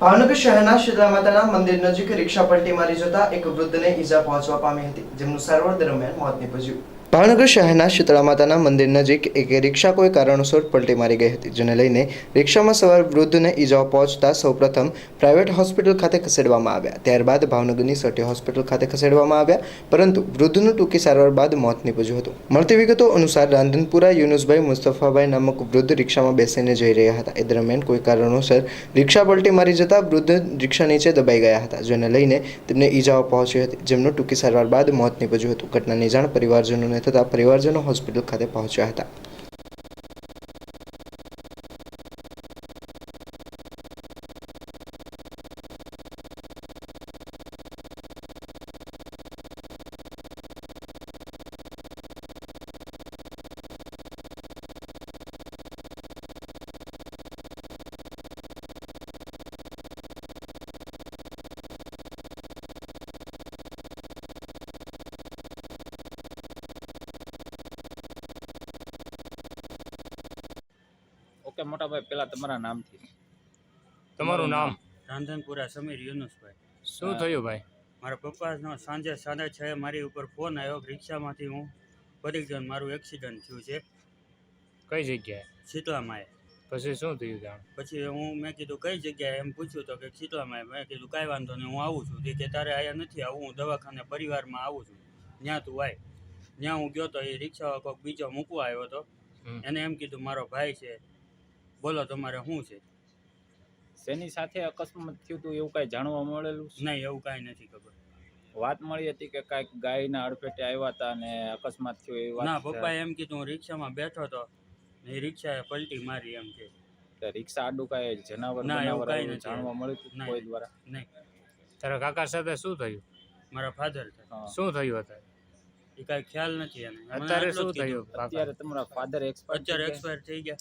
ભાવનગર શહેરના શીતળા માતાના મંદિર નજીક રિક્ષા પલટી મારી જતા એક વૃદ્ધને ઈજા પહોંચવા પામી હતી, જેમનું સારવાર દરમિયાન મોત નીપજ્યું. ભાવનગર શહેરના શીતળા માતાના મંદિર નજીક એક રિક્ષા કોઈ કારણોસર પલટી મારી ગઈ હતી, જેને લઈને રિક્ષામાં સવાર વૃદ્ધને ઈજાઓ પહોંચતા સૌપ્રથમ પ્રાઇવેટ હોસ્પિટલ ખાતે ખસેડવામાં આવ્યા. ત્યારબાદ ભાવનગરની સટી હોસ્પિટલ ખાતે ખસેડવામાં આવ્યા, પરંતુ વૃદ્ધનું ટૂંકી સારવાર બાદ મોત નીપજ્યું હતું. મળતી વિગતો અનુસાર રાંધનપુરા યુનુસભાઈ મુસ્તફાભાઈ નામક વૃદ્ધ રિક્ષામાં બેસીને જઈ રહ્યા હતા. એ દરમિયાન કોઈ કારણોસર રિક્ષા પલટી મારી જતા વૃદ્ધ રિક્ષા નીચે દબાઈ ગયા હતા, જેને લઈને તેમને ઈજાઓ પહોંચી હતી, જેમનું ટૂંકી સારવાર બાદ મોત નીપજ્યું હતું. ઘટનાની જાણ પરિવારજનોને થતાં પરિવારજનો હોસ્પિટલ ખાતે પહોંચ્યા હતા. ઓકે મોટા ભાઈ પેલા તમારા નામથી? તમારું નામ? રાંધનપુરા સમીર યુનુસભાઈ. શું થયું ભાઈ? મારા પપ્પાનો સાંજે સાડા છ મારી ઉપર ફોન આવ્યો રિક્ષામાંથી હું પડી ગયો મારું એક્સિડન્ટ થયું છે. કઈ જગ્યાએ? શીતળામાએ. પછી શું થયું ત્યાં? પછી હું મેં કીધું કઈ જગ્યાએ? એમ પૂછ્યું તો કે શીતળામાએ. મેં કીધું કાંઈ વાંધો નહીં હું આવું છું. તે કે તારે અહીંયા નથી આવું હું દવાખાને પરિવારમાં આવું છું. ત્યાં તું આય. ત્યાં હું ગયો તો એ રિક્ષાવાળો કોઈક બીજો મૂકવા આવ્યો હતો એને એમ કીધું મારો ભાઈ છે. બોલો તમારે શું છે? શેની સાથે અકસ્માત થયું હતું એવું કાંઈ જાણવા મળેલું નહીં એવું કાંઈ નથી ખબર. વાત મળી હતી કે કાંઈક ગાયના અડફેટે આવ્યા હતા અને અકસ્માત થયો એવી વાત ના. પપ્પાએ એમ કીધું હું રિક્ષામાં બેઠો હતો ને એ રિક્ષાએ પલટી મારી એમ કે. રિક્ષા આડું કાંઈ જનાવર ના, એવું કાંઈ જાણવા મળ્યું હતું કોઈ દ્વારા? નહીં. તારા કાકા સાથે શું થયું? મારા ફાધર છે શું થયું અત્યારે? એ કાંઈ ખ્યાલ નથી એને અત્યારે શું થયું અત્યારે તમારા ફાધર એક્સપાયર અત્યારે એક્સપાયર થઈ ગયા.